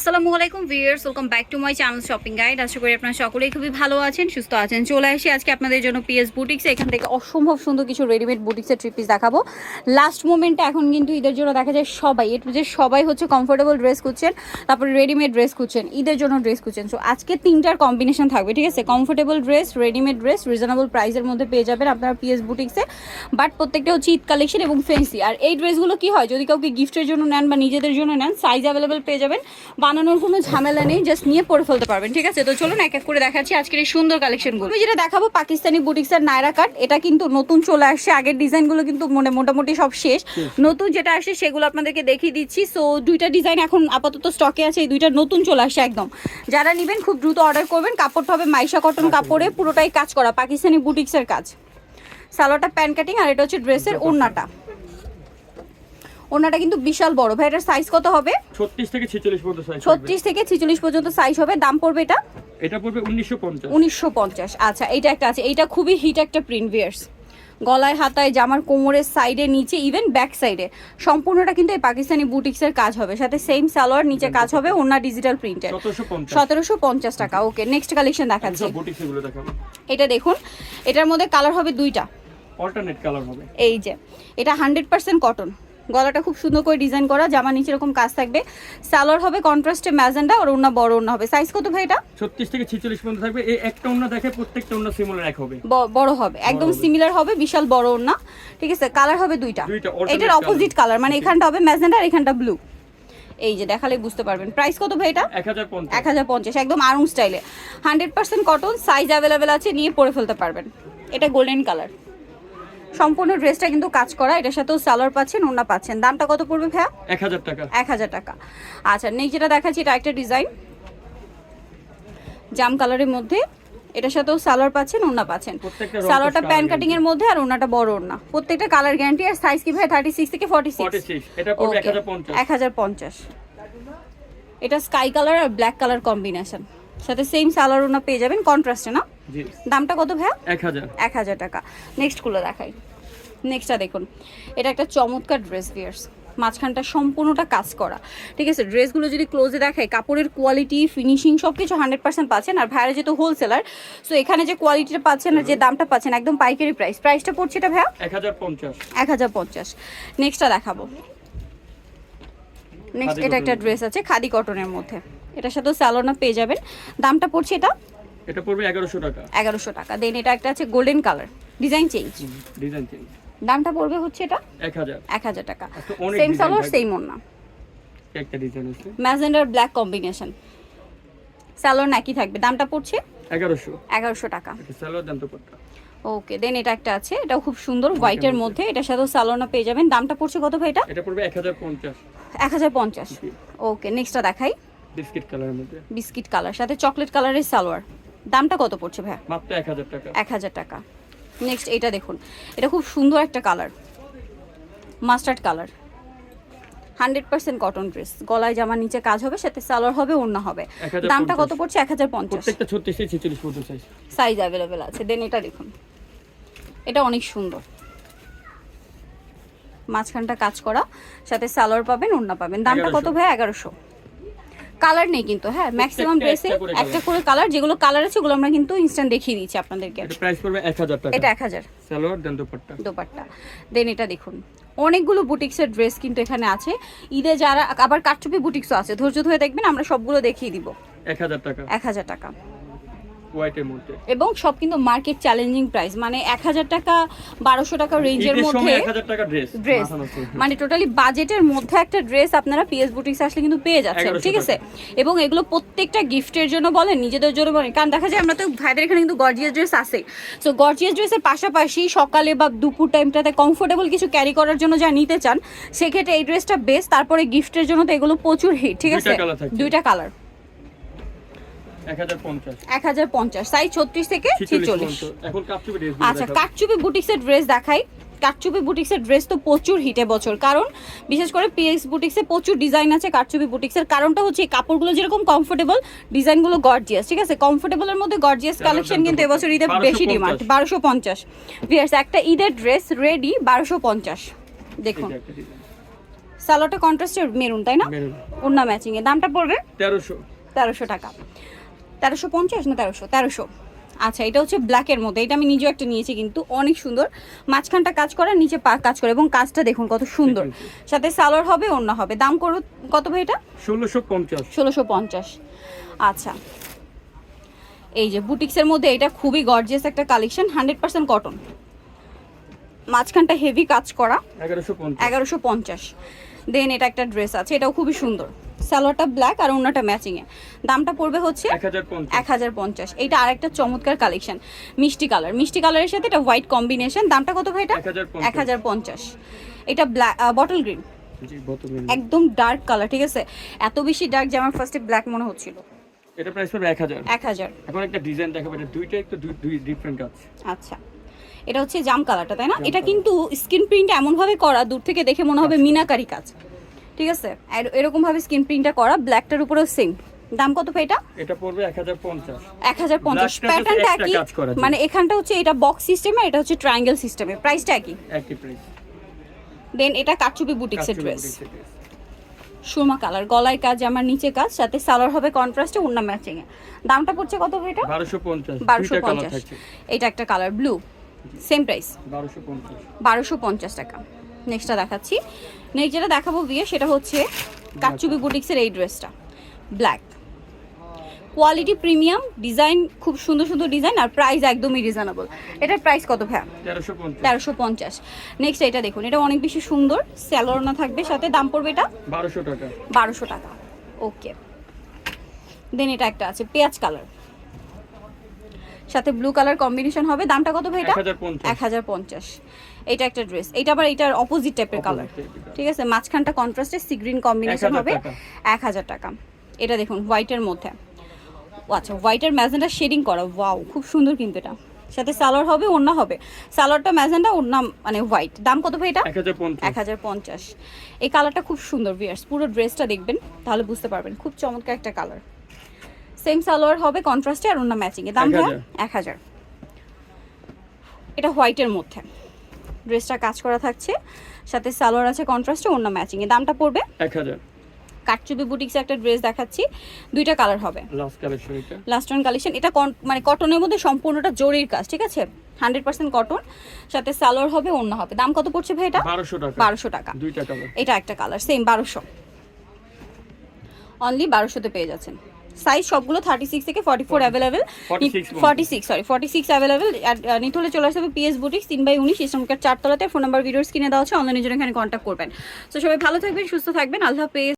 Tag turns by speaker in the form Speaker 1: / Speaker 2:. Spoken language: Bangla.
Speaker 1: আসসালামু আলাইকুম viewers, welcome back to my channel shopping guide. আশা করি আপনারা সকলেই খুবই ভালো আছেন, সুস্থ আছেন। চলে আসি আজকে আপনাদের জন্য পিএস বুটিক্স। এখান থেকে অসম্ভব সুন্দর কিছু রেডিমেড বুটিক্সের থ্রি পিস দেখাবো। লাস্ট মোমেন্টে এখন কিন্তু ঈদের জন্য দেখা যায় সবাই, এর যে সবাই হচ্ছে কমফোর্টেবল ড্রেস খুঁজছেন, তারপরে রেডিমেড ড্রেস খুঁজছেন, ঈদের জন্য ড্রেস খুঁজছেন। সো আজকে তিনটার কম্বিনেশন থাকবে, ঠিক আছে? Comfortable dress readymade dress reasonable প্রাইসের মধ্যে পেয়ে যাবেন আপনারা পিএস বুটিক্সে। বাট প্রত্যেকটা হচ্ছে ঈদ কালেকশন এবং ফেন্সি আর এই ড্রেসগুলো কি হয়, যদি কাউকে গিফটের জন্য নেন বা নিজেদের জন্য নেন সাইজ অ্যাভেলেবেল পেয়ে যাবেন। বানানোর কোনো ঝামেলা নেই জাস্ট নিয়ে পরে ফেলতে পারবেন ঠিক আছে? তো চলুন এক এক করে দেখাচ্ছি আজকের এই সুন্দর কালেকশনগুলো আমি যেটা দেখাবো পাকিস্তানি বুটিক্সের নায়রা কাট এটা কিন্তু নতুন চলে আসছে আগের ডিজাইনগুলো কিন্তু মনে মোটামুটি সব শেষ। নতুন যেটা আসে সেগুলো আপনাদেরকে দেখিয়ে দিচ্ছি। সো দুইটা ডিজাইন এখন আপাতত স্টকে আছে এই দুইটা নতুন চলে আসছে একদম। যারা নেবেন খুব দ্রুত অর্ডার করবেন কাপড়টা হবে মাইশা কটন কাপড়ে পুরোটাই কাজ করা পাকিস্তানি বুটিক্সের কাজ। সালোয়ারটা প্যান কাটিং আর এটা হচ্ছে ড্রেসের ওড়নাটা। ওড়নাটা কিন্তু বিশাল বড়। ভাই এটার সাইজ কত হবে?
Speaker 2: ছত্রিশ থেকে ছেচল্লিশ পর্যন্ত সাইজ
Speaker 1: ছত্রিশ থেকে ছিচল্লিশ পর্যন্ত সাইজ হবে। দাম পড়বে এটা?
Speaker 2: এটা পড়বে উনিশশো পঞ্চাশ।
Speaker 1: উনিশশো পঞ্চাশ। আচ্ছা এইটা একটা আছে। এইটা খুবই হিট একটা প্রিন্ট ভিয়ার্স গলায় হাতায় জামার কোমরের সাইডে নিচে ইভেন ব্যাক সাইডে সম্পূর্ণটা কিন্তু এই পাকিস্তানি বুটিক্সের কাজ হবে। সাথে সেম সালোয়ার নিচে কাজ হবে ওনা ডিজিটাল প্রিন্টের
Speaker 2: সতেরোশো পঞ্চাশ।
Speaker 1: টাকা। ওকে নেক্সট কালেকশন দেখাচ্ছি। এটা দেখুন। এটার মধ্যে কালার হবে দুইটা।
Speaker 2: অল্টারনেট কালার হবে।
Speaker 1: এই যে এটা হান্ড্রেড পার্সেন্ট কটন গলাটা খুব সুন্দর করে ডিজাইন করা জামা নিচে এরকম কাজ থাকবে। সালোয়ার হবে কন্ট্রাস্টে ম্যাজেন্ডা আর ওনা বড় ওনা হবে। সাইজ কত ভাই এটা?
Speaker 2: ছত্রিশ থেকে ছেচল্লিশ পর্যন্ত থাকবে। এই একটা অন্য দেখে প্রত্যেকটা অন্য সিমিলার এক হবে।
Speaker 1: বড় হবে একদম সিমিলার হবে বিশাল বড় ওড়না। ঠিক আছে কালার হবে দুইটা। এটার। অপোজিট কালার মানে এখানটা হবে ম্যাজেন্ডা আর এখানটা ব্লু এই যে দেখালে বুঝতে পারবেন। প্রাইস কত ভাই এটা?
Speaker 2: এক হাজার পঞ্চাশ।
Speaker 1: একদম আরুং স্টাইলে hundred percent cotton size available আছে নিয়ে পরে ফেলতে পারবেন। এটা গোল্ডেন কালার সম্পূর্ণ ড্রেসটা কিন্তু কাজ করা এটার সাথেও সালোয়ার পাচ্ছেন ওড়না পাচ্ছেন। দামটা কত পড়বে ভাইয়া?
Speaker 2: এক হাজার টাকা।
Speaker 1: এক হাজার টাকা। আচ্ছা নেক্সট যেটা দেখাচ্ছি এটা একটা ডিজাইন। জাম কালারের মধ্যে এটার সাথেও সালোয়ার পাচ্ছেন ওড়না পাচ্ছেন।
Speaker 2: প্রত্যেকটা
Speaker 1: সালোয়ারটা প্যান কাটিং এর মধ্যে আর ওড়নাটা বড় ওড়না। প্রত্যেকটা কালার গ্যারান্টি আর সাইজ কি ভাই থার্টি সিক্স থেকে ফর্টি সিক্স
Speaker 2: 46 এটা পড়বে এক হাজার পঞ্চাশ।
Speaker 1: এটা স্কাই কালার আর ব্ল্যাক কালার কম্বিনেশন সাথে সেম সালোয়ার ওনা পেয়ে যাবেন কন্ট্রাস্টে না? দামটা কত ভাইয়া?
Speaker 2: এক হাজার।
Speaker 1: এক হাজার টাকা। নেক্সটগুলো দেখাই। নেক্সটটা দেখুন। এটা একটা চমৎকার ড্রেস বিয়ার্স মাঝখানটা সম্পূর্ণটা কাজ করা। ঠিক আছে? ড্রেসগুলো যদি ক্লোজে দেখাই কাপড়ের কোয়ালিটি ফিনিশিং সব কিছু হান্ড্রেড পার্সেন্ট পাচ্ছেন। আর ভাইয়ারা যেহেতু হোলসেলার সো এখানে যে কোয়ালিটিটা পাচ্ছেন আর যে দামটা পাচ্ছেন একদম পাইকারি প্রাইস প্রাইসটা পড়ছে এটা ভাইয়া?
Speaker 2: এক হাজার পঞ্চাশ।
Speaker 1: এক হাজার পঞ্চাশ। নেক্সটটা দেখাবো। নেক্সট এটা একটা ড্রেস আছে খাদি কটনের মধ্যে। এটার সাথেও স্যালোনা পেয়ে যাবেন। দামটা পড়ছে এটা
Speaker 2: এটা পড়বে এগারোশো টাকা।
Speaker 1: এগারোশো টাকা। দেন এটা একটা আছে golden colour design change
Speaker 2: design change
Speaker 1: দামটা পড়বে হচ্ছে এটা?
Speaker 2: এক হাজার।
Speaker 1: টাকা।
Speaker 2: অনেক
Speaker 1: সেম সালোয়ার সেম ওড়না।
Speaker 2: একটা ডিজাইন আছে।
Speaker 1: ম্যাজেন্ডার ব্ল্যাক কম্বিনেশন সালোয়ার একই থাকবে। দামটা পড়ছে?
Speaker 2: এগারোশো।
Speaker 1: এগারোশো টাকা।
Speaker 2: এটা সালোয়ার দাম তো পড়টা
Speaker 1: ওকে দেন এটা একটা আছে। এটাও খুব সুন্দর হোয়াইটের মধ্যে। এটার সাথেও সালোনা পেয়ে যাবেন। দামটা পড়ছে কত ভাই এটা?
Speaker 2: এটা পড়বে এক হাজার পঞ্চাশ।
Speaker 1: এক হাজার পঞ্চাশ। ওকে নেক্সটটা দেখাই।
Speaker 2: বিস্কিট কালারের মধ্যে।
Speaker 1: বিস্কিট কালার সাথে চকলেট কালারের সালোয়ার। দামটা কত পড়ছে ভাই
Speaker 2: মাত্র এক হাজার টাকা।
Speaker 1: এক হাজার টাকা। নেক্সট এটা দেখুন। এটা খুব সুন্দর একটা colour mustard colour hundred percent cotton dress গলায় জামা নিচে কাজ হবে সাথে সালোয়ার হবে অন্য হবে। দামটা কত পড়ছে? এক হাজার পঞ্চাশ।
Speaker 2: সাইজ
Speaker 1: সাইজ অ্যাভেলেবেল আছে। দেন এটা দেখুন। এটা অনেক সুন্দর। মাঝখানটা কাজ করা সাথে সালোয়ার পাবেন ওড়না পাবেন। দামটা কত
Speaker 2: 1100
Speaker 1: ভাই এগারোশো। কালার নেই কিন্তু হ্যাঁ ম্যাক্সিমাম ড্রেসে
Speaker 2: একটা করে
Speaker 1: কালার যেগুলো কালার আছে ওগুলো আমরা কিন্তু ইনস্ট্যান্ট দেখিয়ে দিচ্ছি আপনাদেরকে।
Speaker 2: এটা প্রাইস পড়বে এক হাজার টাকা।
Speaker 1: এটা এক হাজার।
Speaker 2: সালোয়ার দেন দোপাট্টা।
Speaker 1: দোপাট্টা। দেন এটা দেখুন অনেকগুলো বুটিক্সের ড্রেস কিন্তু এখানে আছে। ঈদে যারা আবার কাটচুপি বুটিক্সও আছে। ধৈর্য ধরে দেখবেন আমরা সবগুলো দেখিয়ে দিব।
Speaker 2: এক হাজার টাকা।
Speaker 1: এক হাজার টাকা।
Speaker 2: হোয়াইটের মধ্যে।
Speaker 1: এবং সব কিন্তু মার্কেট চ্যালেঞ্জিং প্রাইস মানে এক হাজার টাকা বারোশো টাকা রেঞ্জের মধ্যে
Speaker 2: এক হাজার টাকা ড্রেস
Speaker 1: ড্রেস মানে টোটালি বাজেটের মধ্যে একটা ড্রেস আপনারা পিএস বুটিক্স আসলে কিন্তু পেয়ে যাচ্ছেন ঠিক আছে? এবং এগুলো প্রত্যেকটা গিফটের জন্য বলেন নিজেদের জন্য বলেন কারণ দেখা যায় আমরা তো ভাইদের এখানে কিন্তু গর্জিয়াস ড্রেস আছে। সো গর্জিয়াস ড্রেসের পাশাপাশি সকালে বা দুপুর টাইমটাতে কমফোর্টেবল কিছু ক্যারি করার জন্য যা নিতে চান সেক্ষেত্রে এই ড্রেসটা বেস্ট তারপরে গিফটের জন্য তো এগুলো প্রচুর হিট ঠিক আছে? দুইটা কালার
Speaker 2: এক হাজার পঞ্চাশ।
Speaker 1: এক হাজার পঞ্চাশ সাইজ ছত্রিশ থেকে
Speaker 2: ছিচল্লিশ
Speaker 1: ছেচল্লিশ।
Speaker 2: পর্যন্ত। এখন কাপচুপি ড্রেস
Speaker 1: আচ্ছা কাটচুপি বুটিক্সের ড্রেস দেখাই। কাটচুপি বুটিক্সের ড্রেস তো প্রচুর হিটে বছর। কারণ বিশেষ করে পিএক্স বুটিক্সে প্রচুর ডিজাইন আছে কাটচুপি বুটিক্সের কারণটা হচ্ছে কাপড়গুলো যেরকম কমফোর্টেবল ডিজাইনগুলো গর্জিয়াস ঠিক আছে? কমফোর্টেবলের মধ্যে গর্জিয়াস কালেকশন কিন্তু এবছর ঈদে বেশি ডিমান্ড বারোশো পঞ্চাশ। ভিয়ার্স একটা ঈদের ড্রেস রেডি বারোশো পঞ্চাশ। দেখুন।
Speaker 2: একটা
Speaker 1: কন্ট্রাস্টের মেরুন তাই না? ওড়না ম্যাচিং দামটা পড়বে?
Speaker 2: তেরোশো।
Speaker 1: তেরোশো টাকা। তেরোশো পঞ্চাশ না তেরোশো? তেরোশো। আচ্ছা এটা হচ্ছে ব্ল্যাকের মধ্যে। এটা আমি নিজেও একটা নিয়েছি কিন্তু অনেক সুন্দর। মাঝখানটা কাজ করে নিচে পা কাজ করে এবং কাজটা দেখুন কত সুন্দর। সাথে সালোয়ার হবে অন্য হবে। দাম করো কত ভাই এটা?
Speaker 2: ষোলোশো পঞ্চাশ।
Speaker 1: ষোলোশো পঞ্চাশ। আচ্ছা। এই যে বুটিক্সের মধ্যে এটা খুবই গর্জিয়াস একটা কালেকশন হান্ড্রেড পার্সেন্ট কটন মাঝখানটা হেভি কাজ করা।
Speaker 2: এগারোশো
Speaker 1: এগারোশো পঞ্চাশ। দেন এটা একটা ড্রেস আছে এটাও খুবই সুন্দর। সালোয়ারটা ব্ল্যাক আর অন্যটা ম্যাচিংয়ে দামটা পড়বে হচ্ছে
Speaker 2: এক হাজার পঞ্চাশ।
Speaker 1: এইটা আরেকটা চমৎকার কালেকশন মিষ্টি কালার মিষ্টি কালারের সাথে এটা হোয়াইট কম্বিনেশন দামটা কত ভাই এটা?
Speaker 2: এক হাজার
Speaker 1: পঞ্চাশ। এটা ব্ল্যাক বটল গ্রিন একদম ডার্ক কালার ঠিক আছে? এত বেশি ডার্ক যে আমার ফার্স্টে ব্ল্যাক মনে হচ্ছিল।
Speaker 2: এটা প্রাইস পড়বে এক হাজার।
Speaker 1: এক হাজার।
Speaker 2: এখন একটা ডিজাইন দেখাবো এটা দুইটা একটু দুই ডিফারেন্ট আছে
Speaker 1: আচ্ছা। এটা হচ্ছে জাম কালারটা তাই না? এটা কিন্তু স্ক্রিন প্রিন্ট এমনভাবে করা দূর থেকে দেখে মনে হবে মিনাকারি কাজ। ঠিক আছে? আর এরকম ভাবে স্ক্রিন প্রিন্টটা করা ব্ল্যাকটার উপরেও সেম দাম কত ভাই এটা?
Speaker 2: এটা পড়বে এক হাজার পঞ্চাশ।
Speaker 1: এক হাজার পঞ্চাশ।
Speaker 2: Blackটা হচ্ছে
Speaker 1: প্যাটার্নটা
Speaker 2: জি।
Speaker 1: মানে এখানটা হচ্ছে এটা বক্স সিস্টেমে এটা হচ্ছে ট্রায়াঙ্গেল সিস্টেমে প্রাইসটা একই
Speaker 2: একই প্রাইস
Speaker 1: দেন এটা কাটচুপি বুটিক্সের ড্রেস সুরমা কালার গলায় কাজ আমার নিচে কাজ সাথে সালোয়ার হবে কন্ট্রাস্টে অন্য ম্যাচিং এ। দামটা পড়ছে কত ভাই এটা?
Speaker 2: বারোশো পঞ্চাশ
Speaker 1: বারোশো
Speaker 2: দুইটা কালার
Speaker 1: পঞ্চাশ।
Speaker 2: থাকছে।
Speaker 1: এটা একটা কালার ব্লু সেম প্রাইস
Speaker 2: বারোশো পঞ্চাশ।
Speaker 1: বারোশো পঞ্চাশ টাকা। নেক্সটটা দেখাচ্ছি। নেক্সট যেটা দেখাবো বিয়ে সেটা হচ্ছে কাচুবি বুটিক্সের এই ড্রেসটা। ব্ল্যাক কোয়ালিটি প্রিমিয়াম ডিজাইন খুব সুন্দর সুন্দর ডিজাইন আর প্রাইস একদমই রিজনেবল এটার প্রাইস কত ভ্যা
Speaker 2: তেরোশো পঞ্চাশ।
Speaker 1: নেক্সট এটা দেখুন এটা অনেক বেশি সুন্দর স্যালোরনা থাকবে সাথে দাম পড়বে এটা?
Speaker 2: বারোশো টাকা।
Speaker 1: বারোশো টাকা। ওকে দেন এটা একটা আছে পেঁয়াজ কালার সাথে ব্লু কালার কম্বিনেশন হবে। দামটা কত ভাই এটা? এক হাজার পঞ্চাশ। এটা একটা ড্রেস এটা আবার এটার অপোজিট টাইপের কালার ঠিক আছে? মাঝখানটা কন্ট্রাস্টে সি গ্রিন কম্বিনেশন হবে। এক হাজার টাকা। এটা দেখুন হোয়াইটের মধ্যে। ও আচ্ছা হোয়াইটের ম্যাজেন্টা শেডিং করা। ওয়াও খুব সুন্দর কিন্তু এটা। সাথে সালোয়ার হবে ওড়না হবে। সালোয়ারটা ম্যাজেন্টা ওড়না মানে হোয়াইট দাম কত ভাই এটা?
Speaker 2: এক হাজার পঞ্চাশ।
Speaker 1: এক হাজার পঞ্চাশ। এই কালারটা খুব সুন্দর ভিয়ার্স পুরো ড্রেসটা দেখবেন তাহলে বুঝতে পারবেন। খুব চমৎকার একটা কালার সেম সালোয়ার হবে কন্ট্রাস্টে আর অন্য ম্যাচিং এ। দাম
Speaker 2: এক হাজার।
Speaker 1: এটা হোয়াইটের মধ্যে। ড্রেসটা কাজ করা থাকছে। সাথে সালোয়ার আছে কন্ট্রাস্টে অন্য ম্যাচিং এ। দামটা পড়বে
Speaker 2: এক হাজার।
Speaker 1: কাটচুপি বুটিক্সে একটা ড্রেস দেখাচ্ছি। দুইটা কালার হবে।
Speaker 2: লাস্ট কালেকশন এটা?
Speaker 1: লাস্ট ওয়ান কালেকশন এটা মানে কটনের মধ্যে সম্পূর্ণটা জরির কাজ ঠিক আছে? হান্ড্রেড পার্সেন্ট কটন সাথে সালোয়ার হবে অন্য হবে। দাম কত পড়ছে ভাই এটা?
Speaker 2: বারোশো টাকা।
Speaker 1: বারোশো টাকা।
Speaker 2: দুইটা কালার
Speaker 1: এটা একটা কালার সেম বারোশো। অনলি বারোশোতে পেয়ে যাচ্ছেন। সাইজ সবগুলো থার্টি সিক্স থেকে forty four available
Speaker 2: 46
Speaker 1: forty six sorry forty six available নিথলে চলে আসবে পিএস বুটিক্স তিন বাই উনিশ ইসলামকার চারতলাতে। ফোন নাম্বার ভিডিওস কিনে দেওয়া হচ্ছে অনলাইনের জন্য এখানে কন্ট্যাক্ট করবেন। তো সবাই ভালো থাকবেন সুস্থ থাকবেন। আল্লাহ হাফেজ।